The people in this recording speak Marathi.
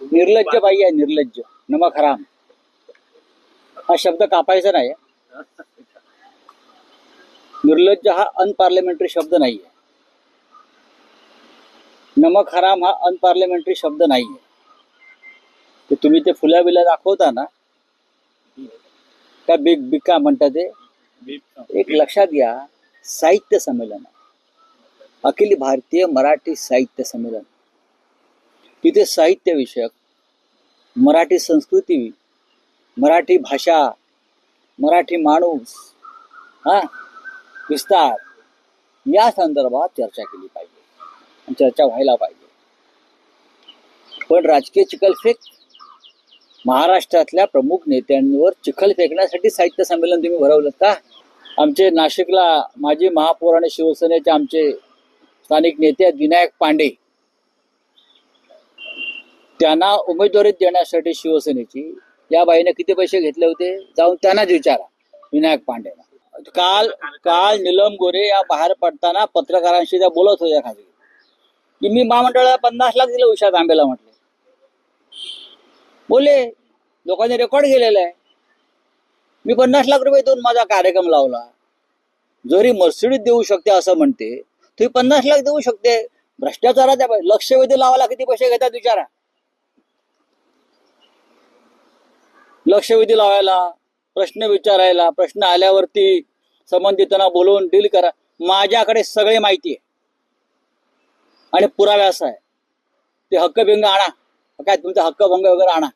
निर्लज्ज बाई आहे निर्लज्ज. नमक हराम हा शब्द कापायचा नाही. निर्लज्ज हा अनपार्लिमेंटरी शब्द नाही आहे नमक हराम हा अनपार्लिमेंटरी शब्द नाही आहे तुम्ही ते फुल्या बिल्या दाखवता ना का बिग बिग का म्हणतात ते. एक लक्षात घ्या साहित्य संमेलन. अखिल भारतीय मराठी साहित्य संमेलन. तिथे साहित्य विषयक मराठी संस्कृती मराठी भाषा मराठी माणूस हा विस्तार या संदर्भात चर्चा केली पाहिजे. चर्चा व्हायला पाहिजे. पण राजकीय चिखलफेक महाराष्ट्रातल्या प्रमुख नेत्यांवर चिखल फेकण्यासाठी साहित्य संमेलन तुम्ही भरवलं का? आमचे नाशिकला माजी महापौर आणि शिवसेनेचे आमचे स्थानिक नेते विनायक पांडे. त्यांना उमेदवारी देण्यासाठी शिवसेनेची या बाईने किती पैसे घेतले होते जाऊन त्यांनाच विचारा विनायक पांडेला काल काल निलम गोरे या बाहेर पडताना पत्रकारांशी त्या बोलत होत्या खाली. की मी महामंडळाला पन्नास लाख दिले उषा तांबेला म्हटले. बोले लोकांनी रेकॉर्ड केलेला आहे. मी पन्नास लाख रुपये देऊन माझा कार्यक्रम लावला. जरी मर्सिडीज देऊ शकते असं म्हणते. तुम्ही पन्नास लाख देऊ शकते. भ्रष्टाचाराच्या लक्षवेधी लावायला किती पैसे घेतात विचारा. लक्षवेधी लावायला प्रश्न विचारायला प्रश्न आल्यावरती संबंधितांना बोलवून डील करा. माझ्याकडे सगळी माहिती आहे. आणि पुराव्या असा आहे. ते हक्कभिंग आणा. काय तुमचा हक्कभंग वगैरे आणा.